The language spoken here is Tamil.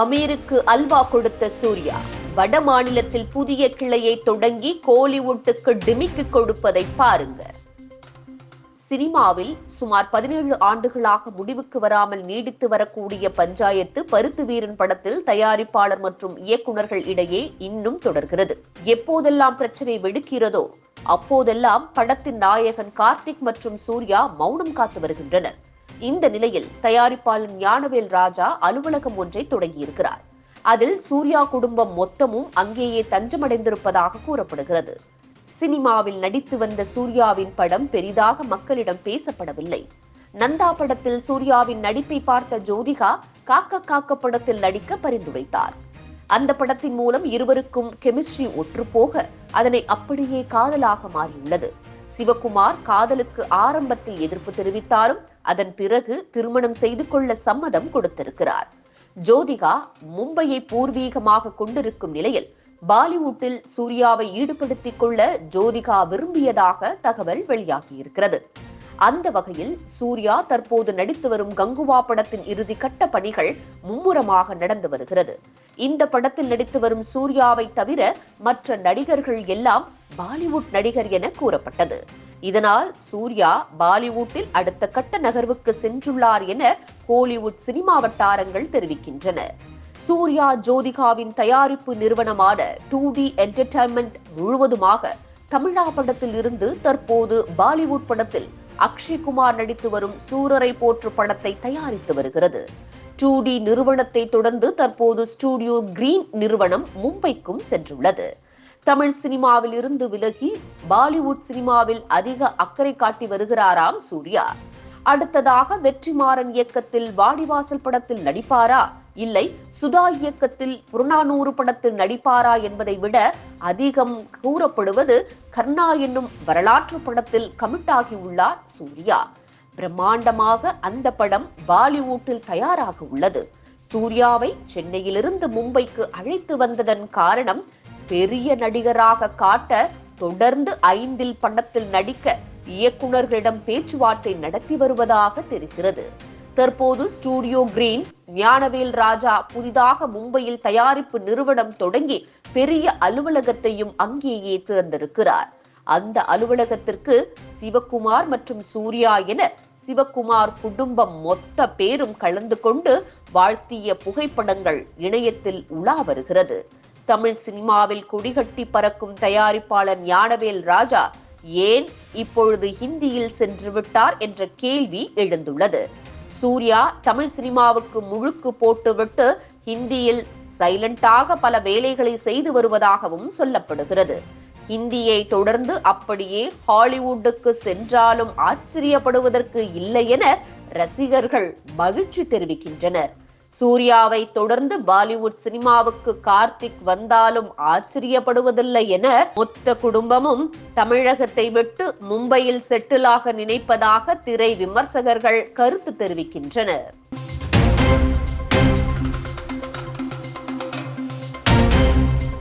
அமீருக்கு அல்வா கொடுத்த சூர்யா வட மாநிலத்தில் புதிய கிளையை தொடங்கி கோலிவுட்டுக்கு டிமிக்கு கொடுப்பதை பாருங்க. சினிமாவில் சுமார் பதினேழு ஆண்டுகளாக முடிவுக்கு வராமல் நீடித்து வரக்கூடிய பஞ்சாயத்து பருத்து வீரன் படத்தில் தயாரிப்பாளர் மற்றும் இயக்குனர்கள் இடையே இன்னும் தொடர்கிறது. எப்போதெல்லாம் பிரச்சனை வெடிக்கிறதோ அப்போதெல்லாம் படத்தின் நாயகன் கார்த்திக் மற்றும் சூர்யா மௌனம் காத்து வருகின்றனர். இந்த நிலையில் தயாரிப்பாளர் ஞானவேல் ராஜா அலுவலகம் ஒன்றை தொடங்கியிருக்கிறார். அதில் சூர்யா குடும்பம் மொத்தமும் அங்கேயே தஞ்சமடைந்திருப்பதாக கூறப்படுகிறது. சினிமாவில் நடித்து வந்த சூர்யாவின் படம் பெரிதாக மக்களிடம் பேசப்படவில்லை. நந்தா படத்தில் சூர்யாவின் நடிப்பை பார்த்த ஜோதிகா காக்க காக்க படத்தில் நடிக்க பரிந்துரைத்தார். அந்த படத்தின் மூலம் இருவருக்கும் கெமிஸ்ட்ரி ஒற்றுப்போக அதனை அப்படியே காதலாக மாறியுள்ளது. சிவகுமார் காதலுக்கு ஆரம்பத்தில் எதிர்ப்பு தெரிவித்தாலும் அதன் பிறகு திருமணம் செய்து கொள்ள சம்மதம் கொடுத்திருக்கிறார். ஜோதிகா மும்பையை பூர்வீகமாக கொண்டிருக்கும் நிலையில் பாலிவுட்டில் சூர்யாவை ஈடுபடுத்திக் கொள்ள ஜோதிகா விரும்பியதாக தகவல் வெளியாகியிருக்கிறது. அந்த வகையில் சூர்யா தற்போது நடித்து வரும் கங்குவா படத்தின் இறுதி கட்ட பணிகள் மும்முரமாக நடந்து வருகிறது. இந்த படத்தில் நடித்து வரும் சூர்யாவை தவிர மற்ற நடிகர்கள் எல்லாம் பாலிவுட் நடிகர் என கூறப்பட்டது. இதனால் சூர்யா பாலிவுட்டில் அடுத்த கட்ட நகர்வுக்கு சென்றுள்ளார் என கோலிவுட் சினிமா வட்டாரங்கள் தெரிவிக்கின்றன. சூர்யா ஜோதிகாவின் தயாரிப்பு நிறுவனமான டூ டி என்டர்டைன்மெண்ட் முழுவதுமாக தமிழா படத்தில் இருந்து தற்போது பாலிவுட் படத்தில் அக்ஷய்குமார் நடித்து வரும் சூரரை போற்று படத்தை தயாரித்து வருகிறது. டூ டி நிறுவனத்தை தொடர்ந்து தற்போது ஸ்டூடியோ கிரீன் நிறுவனம் மும்பைக்கும் சென்றுள்ளது. தமிழ் சினிமாவில் இருந்து விலகி பாலிவுட் சினிமாவில் அதிக அக்கறை காட்டி வருகிறாராம் சூர்யா. அடுத்ததாக வெற்றிமாறன் இயக்கத்தில் வாடிவாசல் படத்தில் நடிப்பாரா? இல்லை சுதா இயக்கத்தில் புறநானூறு படத்தில் நடிப்பாரா என்பதை விட அதிகம் கூறப்படுவது கர்ணா என்னும் வரலாற்று படத்தில் கமிட்டாகி உள்ளார் சூர்யா. பிரம்மாண்டமாக அந்த படம் பாலிவுட்டில் தயாராக உள்ளது. சூர்யாவை சென்னையிலிருந்து மும்பைக்கு அழைத்து வந்ததன் காரணம் பெரிய நடிகராக காட்ட தொடர்ந்து ஐந்தில் படத்தில் நடிக்க இயக்குநர்களிடம் பேச்சுவார்த்தை நடத்தி வருவதாக தெரிகிறது. தற்போது ஸ்டூடியோ கிரீன் ஞானவேல் ராஜா புதிதாக மும்பையில் தயாரிப்பு நிறுவனம் தொடங்கி பெரிய அலுவலகத்தையும் அங்கேயே திறந்திருக்கிறார். அந்த அலுவலகத்திற்கு சிவகுமார் மற்றும் சூர்யா என சிவகுமார் குடும்பம் மொத்த பேரும் கலந்து கொண்டு வாழ்த்திய புகைப்படங்கள் இணையத்தில் உலா வருகிறது. தமிழ் சினிமாவில் கொடிகட்டி பறக்கும் தயாரிப்பாளர் ஞானவேல் ராஜா ஏன் இப்பொழுது ஹிந்தியில் சென்று விட்டார் என்ற கேள்வி எழுந்துள்ளது. சூர்யா தமிழ் சினிமாவுக்கு முழுக்கு போட்டுவிட்டு ஹிந்தியில் சைலண்டாக பல வேலைகளை செய்து வருவதாகவும் சொல்லப்படுகிறது. ஹிந்தியை தொடர்ந்து அப்படியே ஹாலிவுட்டுக்கு சென்றாலும் ஆச்சரியப்படுவதற்கு இல்லை என ரசிகர்கள் மகிழ்ச்சி தெரிவிக்கின்றனர். சூர்யாவை தொடர்ந்து பாலிவுட் சினிமாவுக்கு கார்த்திக் வந்தாலும் ஆச்சரியப்படுவதில்லை என மொத்த குடும்பமும் தமிழகத்தை விட்டு மும்பையில் செட்டிலாக நினைப்பதாக திரை விமர்சகர்கள் கருத்து தெரிவிக்கின்றனர்.